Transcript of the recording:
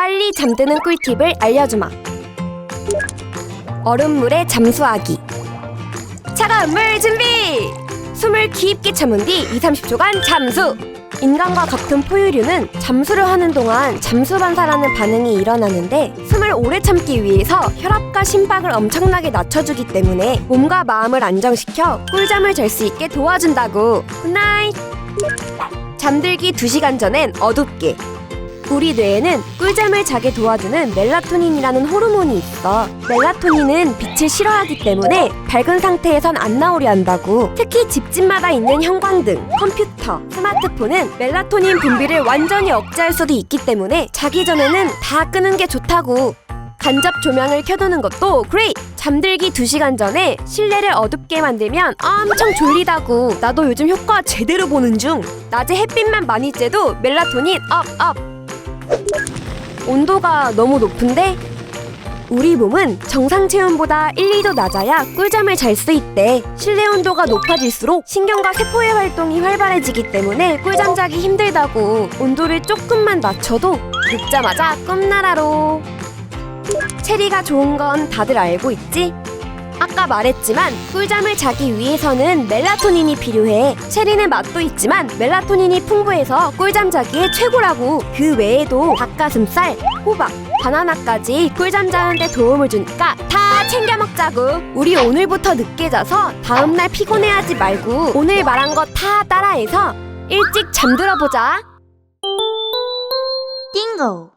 빨리 잠드는 꿀팁을 알려주마. 얼음물에 잠수하기. 차가운 물 준비! 숨을 깊게 참은 뒤 2, 30초간 잠수! 인간과 같은 포유류는 잠수를 하는 동안 잠수 반사라는 반응이 일어나는데 숨을 오래 참기 위해서 혈압과 심박을 엄청나게 낮춰주기 때문에 몸과 마음을 안정시켜 꿀잠을 잘 수 있게 도와준다고 굿나잇 잠들기 2시간 전엔 어둡게 우리 뇌에는 꿀잠을 자게 도와주는 멜라토닌이라는 호르몬이 있어. 멜라토닌은 빛을 싫어하기 때문에 밝은 상태에선 안 나오려 한다고. 특히 집집마다 있는 형광등, 컴퓨터, 스마트폰은 멜라토닌 분비를 완전히 억제할 수도 있기 때문에 자기 전에는 다 끄는 게 좋다고. 간접 조명을 켜두는 것도 그레이! 잠들기 2시간 전에 실내를 어둡게 만들면 엄청 졸리다고. 나도 요즘 효과 제대로 보는 중. 낮에 햇빛만 많이 쬐도 멜라토닌 업, 업! 온도가 너무 높은데? 우리 몸은 정상 체온보다 1, 2도 낮아야 꿀잠을 잘 수 있대. 실내 온도가 높아질수록 신경과 세포의 활동이 활발해지기 때문에 꿀잠 자기 힘들다고. 온도를 조금만 낮춰도 눕자마자 꿈나라로. 체리가 좋은 건 다들 알고 있지? 아까 말했지만 꿀잠을 자기 위해서는 멜라토닌이 필요해. 체리는 맛도 있지만 멜라토닌이 풍부해서 꿀잠 자기에 최고라고. 그 외에도 닭가슴살, 호박, 바나나까지 꿀잠 자는데 도움을 주니까 다 챙겨 먹자고. 우리 오늘부터 늦게 자서 다음날 피곤해하지 말고 오늘 말한 거 다 따라해서 일찍 잠들어 보자. 띵고